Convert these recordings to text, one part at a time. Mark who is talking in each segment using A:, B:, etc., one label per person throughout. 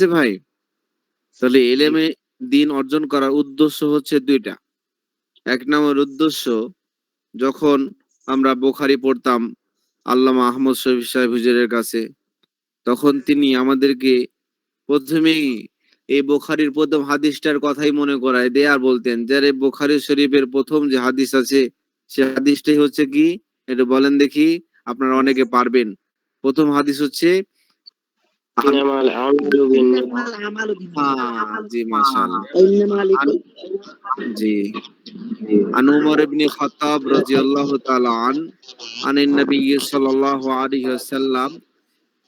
A: আছে ভাই তাহলে এলেমে দিন অর্জন করার উদ্দেশ্য হচ্ছে দুইটা। এক নম্বর উদ্দেশ্য যখন আমরা বোখারি পড়তাম আল্লামা আহমদ শরীফ সাহেব হুজুরের কাছে তখন তিনি আমাদেরকে প্রথমেই এই বোখারির প্রথম হাদিসটার কথাই মনে করায় দে আর বলতেন যে রে বোখারি শরীফের প্রথম যে হাদিস আছে সে হাদিসটাই হচ্ছে কি? এটা বলেন দেখি আপনারা অনেকে পারবেন। প্রথম হাদিস হচ্ছে
B: إنما الأعمال بالنيات
C: إنما الأعمال
A: আহ, জি মাশাআল্লাহ
C: إنما لكل
A: জি عن عمر بن الخطاب رضي الله تعالى عنه عن النبي صلى الله عليه وسلم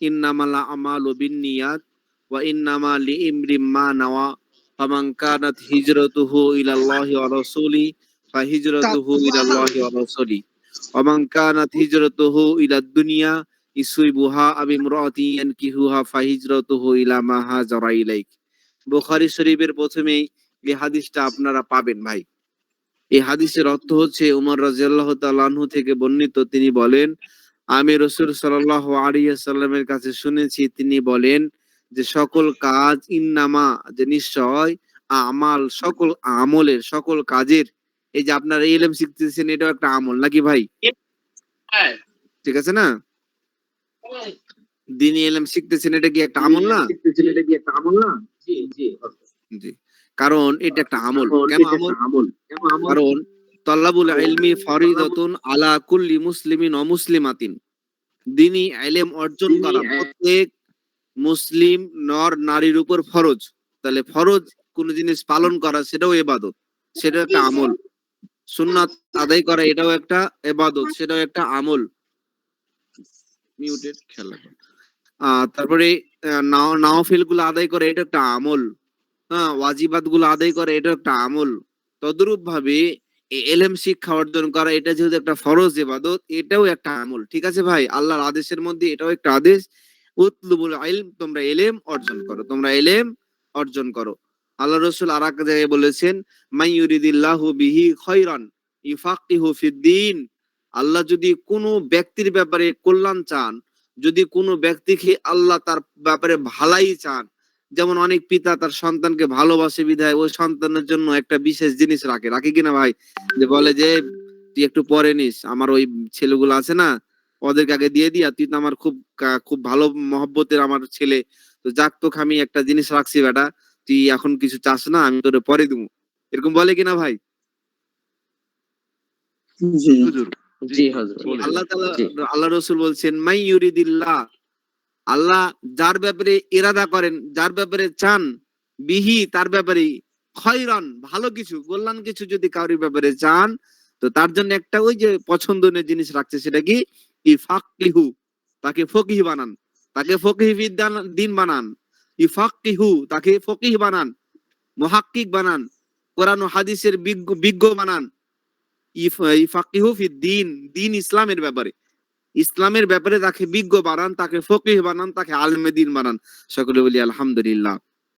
A: إنما الأعمال بالنيات وإنما لامرئ ما نوى فمن كانت هجرته إلى الله ورسوله فهجرته إلى الله ورسوله ومن كانت هجرته إلى الدنيا ইসুইবুহা আবি মুরাতিয়ান কিহুহা ফাহিজরাতুহু ইলা মা হাজারা ইলাইক। বুখারী শরীফের প্রথমেই এই হাদিসটা আপনারা পাবেন ভাই। এই হাদিসের অর্থ হচ্ছে উমর রাজিয়াল্লাহ তাআলাহু থেকে বর্ণিত তিনি বলেন আমি রসুল সাল্লাহ সাল্লামের কাছে শুনেছি তিনি বলেন যে সকল কাজ ইন্নামা যে নিশ্চয় আমাল সকল আমলের সকল কাজের এই যে আপনারা এলএম শিখতেছেন এটাও একটা আমল নাকি ভাই? হ্যাঁ। ঠিক আছে না? দিনী এলএম শিখতেছেন এটা কি একটা আমল না?
C: এটা কি একটা আমল না? জি জি
A: জি। কারণ এটা একটা আমল। কেন আমল? কারণ তল্লাবুল ইলমি ফরিদাতুন আলা কুল্লি মুসলিমিন ও মুসলিমাতিন। দিনী ইলম অর্জন করা প্রত্যেক মুসলিম নর নারীর উপর ফরজ। তাহলে ফরজ কোন জিনিস পালন করা সেটাও এবাদত। সেটা একটা আমল। সুন্নাত আদায় করা এটাও একটা এবাদত সেটাও একটা আমল। মিউটেড আহ তারপরে নাওফিলগুলো আদায় করে, এটা একটা আমল। হ্যাঁ গুলো আদায় করে এটা একটা আমল। তদ্রূপ ভাবে এলএম শিক্ষা অর্জন করা, এটা যেহেতু একটা ফরজ ইবাদত, এটাও একটা আমল। ঠিক আছে ভাই? আল্লাহর আদেশের মধ্যে এটাও একটা আদেশ। উতলুবুল তোমরা এলেম অর্জন করো, তোমরা এলেম অর্জন করো। আল্লাহ রসুল আর এক জায়গায় বলেছেন মাই ইউরিদিল্লাহু বিহি খৈরান ইফাকিহু ফিদ্দিন আল্লাহ যদি কোনো ব্যক্তির ব্যাপারে কল্যাণ চান যদি কোনো ব্যক্তিকে আল্লাহ তার ব্যাপারে ভালাই চান যেমন অনেক পিতা তার সন্তানকে ভালোবাসে বিধায় ওই সন্তানের জন্য একটা বিশেষ জিনিস রাখে। রাখে কিনা ভাই? যে বলে যে তুই একটু পরে নিস আমার ওই ছেলেগুলো আছে না ওদেরকে আগে দিয়ে দিয়া তুই তো আমার খুব খুব ভালো মহব্বতের আমার ছেলে তো যাক তোকে আমি একটা জিনিস রাখছি বেটা তুই এখন কিছু চাস না আমি তোরে পরে দিব। এরকম বলে কিনা ভাই?
C: জি।
A: হুজুর
B: জি
A: আল্লাহ তাআলা আল্লাহ রসুল বলছেন মাই ইউরিদিল্লাহ আল্লাহ যার ব্যাপারে ইরাদা করেন যার ব্যাপারে চান বিহি তার ব্যাপারে খয়রান ভালো কিছু কল্যাণ কিছু যদি কারোর ব্যাপারে চান তো তার জন্য একটা ওই যে পছন্দনীয় জিনিস রাখছে সেটা কি? ইফাকিহু তাকে ফকিহ বানান তাকে ফকিহ বিদ্যান দিন বানান। ইফাকিহু তাকে ফকিহ বানান মুহাক্কিক বানান কোরআন ও হাদিসের বিজ্ঞ বিজ্ঞ বানান। দিন দিন ইসলামের ব্যাপারে। ইসলামের ব্যাপারে তাকে বিজ্ঞ বানান, তাকে ফকিহ বানান, তাকে আলমেদিন বানান। সকলে বলি আলহামদুলিল্লাহ।